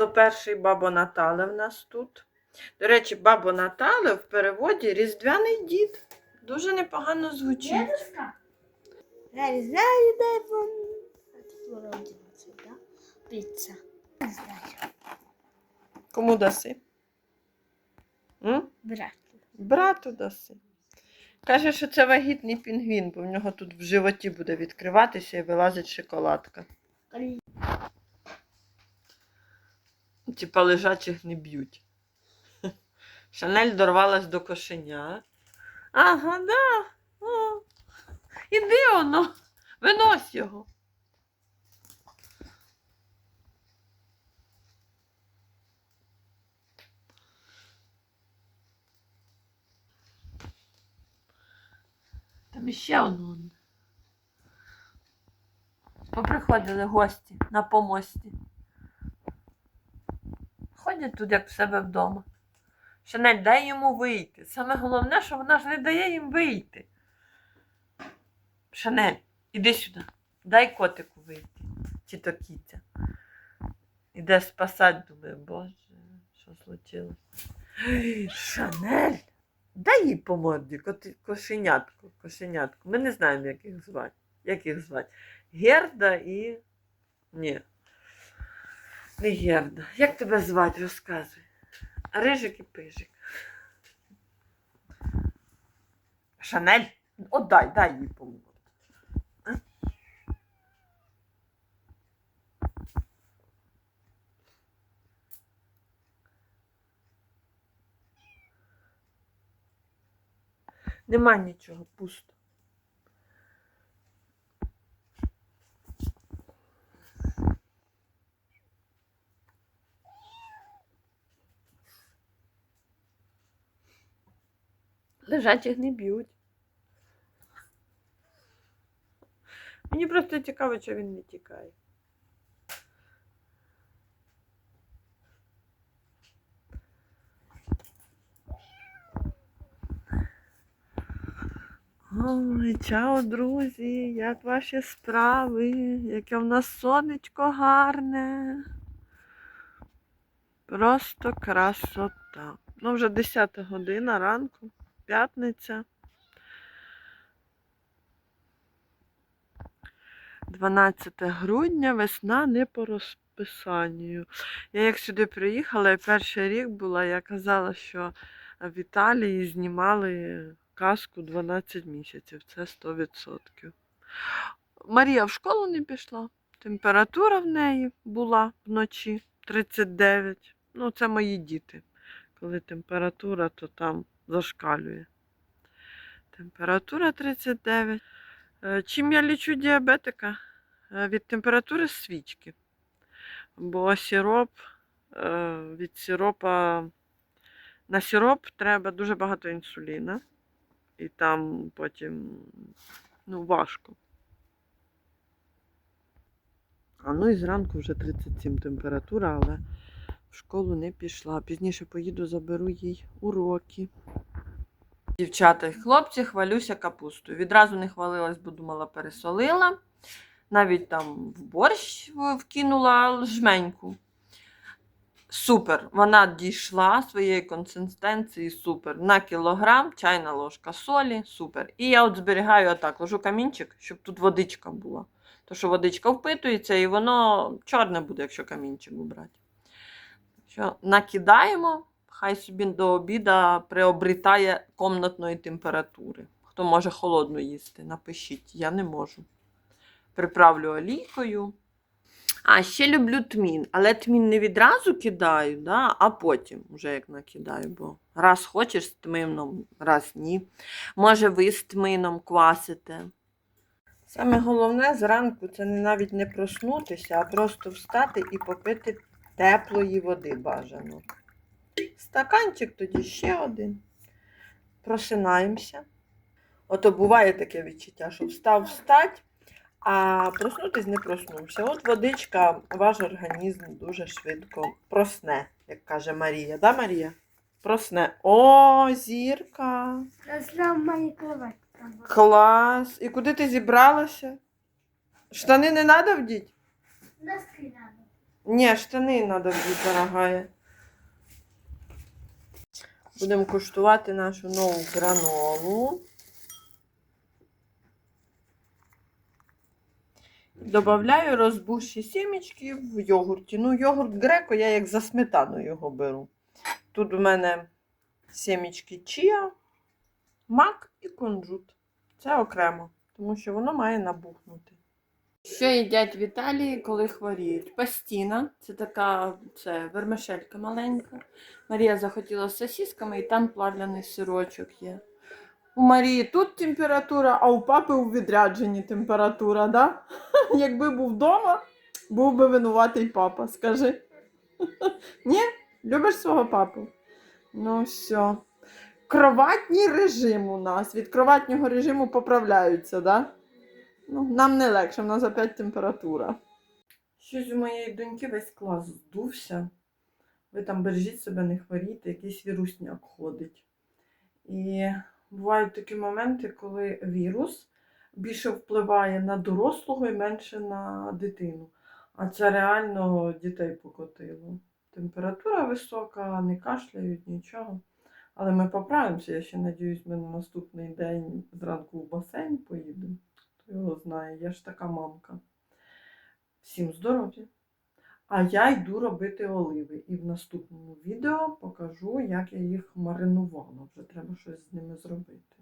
101 бабо Натале в нас тут. До речі, бабо Натале в переводі Різдвяний дід. Дуже непогано звучить. Дедушка? Реализовали дай Это скоро 11, да? Пицца. Не знаю. Кому даси? М? Брат. Брату даси. Каже, що це вагітний пінгвін, бо в нього тут в животі буде відкриватися і вилазить шоколадка. Типа лежачих не б'ють. Шанель дорвалась до кошеня. Ага, да. О. Іди воно, винось його. Там іще воно. Поприходили гості на помості. Ходять тут, як в себе вдома. Шанель, дай йому вийти. Саме головне, що вона ж не дає їм вийти. Шанель, іди сюди. Дай котику вийти. Чи то кіця. Іде спасать, думаю, боже, що случилось. Шанель, дай їй по морді, кошенятку, кошенятку. Ми не знаємо, як їх звати. Як їх звати? Герда і. Ні. Не Як тебе звати, розказуй. Рижик і пижик. Шанель? Отдай, дай їй помогу. Нема нічого, пусто. Лежачих не б'ють. Мені просто цікаво, що він не тікає. Ой, чао, друзі, як ваші справи? Яке в нас сонечко гарне. Просто красота. Ну, вже 10 година ранку, п'ятниця. 12 грудня, весна не по розписанню. Я як сюди приїхала і перший рік була, я казала, що в Італії знімали казку 12 місяців. Це 100%. Марія в школу не пішла. Температура в неї була вночі 39. Ну, це мої діти. Коли температура, то там зашкалює. Температура 39. Е, Чим я лічу діабетика? Е, Від температури свічки. Бо сироп, е, від сиропа на сироп треба дуже багато інсуліна. І там потім ну, важко. А ну і зранку вже 37 температура, але в школу не пішла. Пізніше поїду, заберу їй уроки. Дівчата і хлопці, хвалюся капустою. Відразу не хвалилась, бо думала, пересолила. Навіть там в борщ вкинула жменьку. Супер. Вона дійшла своєї консистенції супер. На кілограм, чайна ложка солі, супер. І я от зберігаю отак, ложу камінчик, щоб тут водичка була. То що водичка впитується, і воно чорне буде, якщо камінчик убрати. Що накидаємо, хай собі до обіда приобрітає комнатної температури. Хто може холодну їсти, напишіть, я не можу. Приправлю олійкою. А, ще люблю тмін, але тмін не відразу кидаю, да, а потім, вже як накидаю, бо раз хочеш з тмином, раз ні. Може, ви з тмином квасите. Саме головне зранку це не навіть не проснутися, а просто встати і попити теплої води бажано. Стаканчик тоді ще один. Просинаємося. Ото буває таке відчуття, що встав встать, а проснутись не проснувся. От водичка ваш організм дуже швидко просне, як каже Марія. Да, Марія? Просне. О, зірка! Моей кровати. Клас! І куди ти зібралася? Штани не треба вдіть? Носки надо. Ні, штани треба вдіти, дорогая. Будемо куштувати нашу нову гранолу. Добавляю розбухші сімечки в йогурті. Ну, йогурт греко, я як за сметану його беру. Тут у мене сімечки чія, мак і кунжут. Це окремо, тому що воно має набухнути. Що їдять в Італії, коли хворіють? Пастіна, це така це вермишелька маленька. Марія захотіла з сосісками і там плавляний сирочок є. У Марії тут температура, а у папи у відрядженні температура, да? Якби був вдома, був би винуватий папа, скажи. Ні? Любиш свого папу? Ну все. Кроватній режим у нас. Від кроватнього режиму поправляються, да? Ну, нам не легше, в нас опять температура. Щось у моєї доньки весь клас здувся. Ви там бережіть себе, не хворійте, якийсь вірусняк ходить. І бувають такі моменти, коли вірус більше впливає на дорослого і менше на дитину. А це реально дітей покотило. Температура висока, не кашляють, нічого. Але ми поправимося. Я ще надіюсь, ми на наступний день зранку в басейн поїдемо. Його знає, я ж така мамка. Всім здоров'я! А я йду робити оливи. І в наступному відео покажу, як я їх маринувала. Вже треба щось з ними зробити.